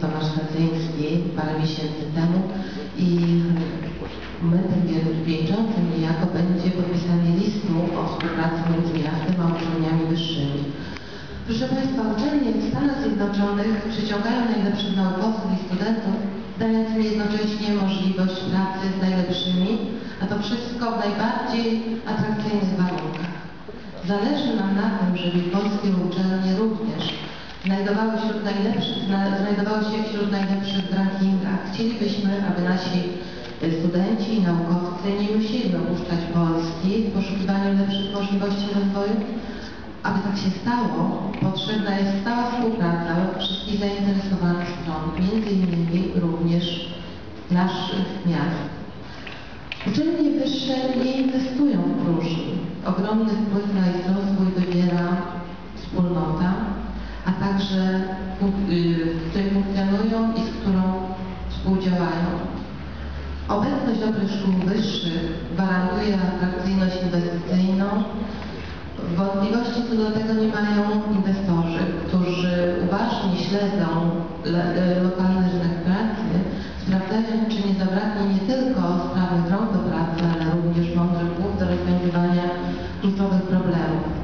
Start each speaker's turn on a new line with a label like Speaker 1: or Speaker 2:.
Speaker 1: Tomasz Katyński parę miesięcy temu i momentem wieńczącym niejako będzie podpisanie listu o współpracy między miastem a uczelniami wyższymi. Proszę Państwa, uczelnie w Stanach Zjednoczonych przyciągają najlepszych naukowców i studentów, dając im jednocześnie możliwość pracy z najlepszymi, a to wszystko w najbardziej atrakcyjnych warunkach. Zależy nam na tym, żeby polskie uczelnie również znajdowały, wśród najlepszych, zna- znajdowały się wśród najlepszych w rankingach. Chcielibyśmy, aby nasi y, studenci i naukowcy nie musieli opuszczać Polski w poszukiwaniu lepszych możliwości rozwoju. Aby tak się stało, potrzebna jest stała współpraca wszystkich zainteresowanych stron, między innymi również naszych miast. Uczelnie wyższe nie inwestują w próżni. także której y, funkcjonują i z którą współdziałają. Obecność dobrych szkół wyższych gwarantuje atrakcyjność inwestycyjną. Wątpliwości co do tego nie mają inwestorzy, którzy uważnie śledzą y, lokalny rynek pracy, sprawdzają, czy nie zabraknie nie tylko sprawy rąk do pracy, ale również mądrych głów do rozwiązywania kluczowych problemów.